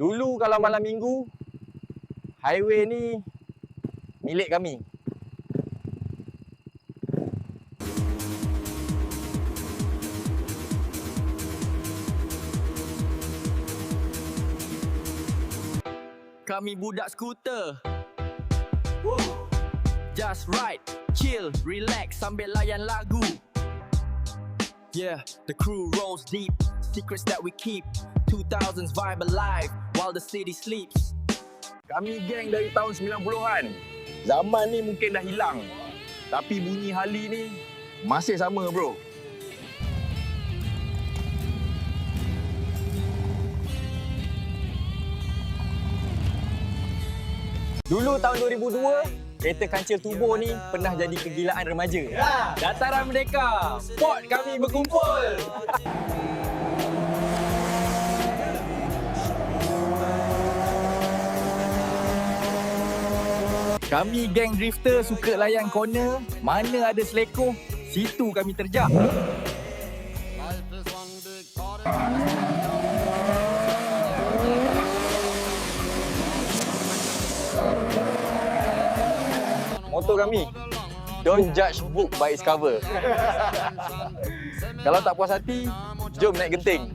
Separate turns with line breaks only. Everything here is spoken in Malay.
Dulu kalau malam minggu, highway ni milik kami.
Kami budak skuter. Just ride, chill, relax sambil layan lagu. Yeah, the crew rolls deep. Secrets that we keep 2000s vibe alive While the city sleeps
Kami geng dari tahun 90-an. Zaman ni mungkin dah hilang. Tapi bunyi Hali ni masih sama bro. Dulu tahun 2002, kereta kancil tubuh ni pernah jadi kegilaan remaja. Dataran Merdeka, spot kami berkumpul.
Kami geng drifter suka layan corner Mana ada selekoh, situ kami terjah
Motor kami, don't judge book by its cover. Kalau tak puas hati, jom naik genting.